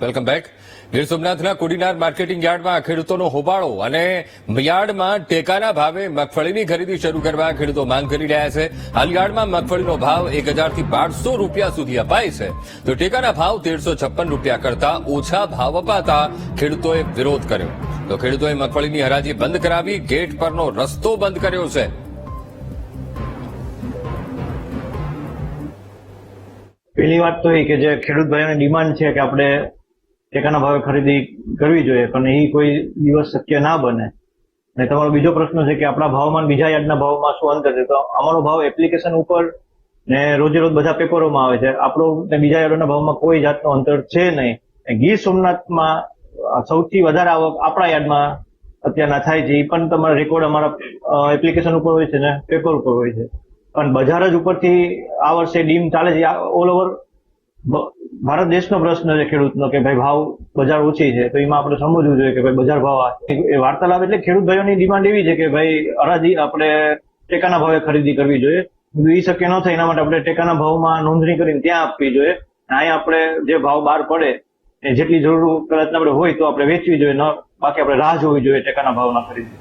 Welcome back. Gir સોમનાથના Kodinar marketing યાર્ડમાં ખેડૂતોનો હોબાળો અને યાર્ડમાં ટેકાના ભાવે મગફળીની ખરીદી શરૂ કરવા ખેડૂતો માંગ કરી રહ્યા છે. હાલ યાર્ડમાં મગફળીનો ભાવ એક હજારથી બારસો રૂપિયા સુધી અપાય છે. તો ટેકાના ભાવ તેરસો છપ્પન રૂપિયા કરતા ઓછા ભાવ અપાતા ખેડૂતોએ વિરોધ કર્યો. તો ખેડૂતોએ મગફળીની હરાજી બંધ કરાવી, ગેટ પરનો રસ્તો બંધ કર્યો છે. પહેલી વાત તો એ કે જે ખેડૂત ભાઈઓની ડિમાન્ડ છે કે આપણે ટેકાના ભાવે ખરીદી કરવી જોઈએ, પણ એ કોઈ દિવસ શક્ય ના બને. અને તમારો બીજો પ્રશ્ન છે કે આપણા ભાવમાં બીજા યાર્ડના ભાવમાં શું અંતર છે? તો અમારો ભાવ એપ્લિકેશન ઉપર ને રોજે રોજ બધા પેપરોમાં આવે છે. આપણો ને બીજા યાર્ડના ભાવમાં કોઈ જાતનો અંતર છે નહીં. ગીર સોમનાથમાં સૌથી વધારે આવક આપણા યાર્ડમાં અત્યારના થાય છે. એ પણ તમારા રેકોર્ડ અમારા એપ્લિકેશન ઉપર હોય છે ને પેપર ઉપર હોય છે. પણ બજાર જ ઉપરથી આ વર્ષે ડીમ ચાલે છે. ઓલ ઓવર ભારત દેશનો પ્રશ્ન છે ખેડૂતનો કે ભાઈ ભાવ બજાર ઓછી છે, તો એમાં આપણે સમજવું જોઈએ કે ભાઈ બજાર ભાવ એ વાર્તાલાપ એટલે ખેડૂત ભાઈઓની ડિમાન્ડ એવી છે કે ભાઈ અરાજી આપણે ટેકાના ભાવે ખરીદી કરવી જોઈએ. એ શક્ય ન થાય, એના માટે આપણે ટેકાના ભાવમાં નોંધણી કરીને ત્યાં આપવી જોઈએ. અહીંયા આપણે જે ભાવ બહાર પડે, એ જેટલી જરૂર કદાચ આપણે હોય તો આપણે વેચવી જોઈએ, ન બાકી આપણે રાહ જોવી જોઈએ ટેકાના ભાવના ખરીદી.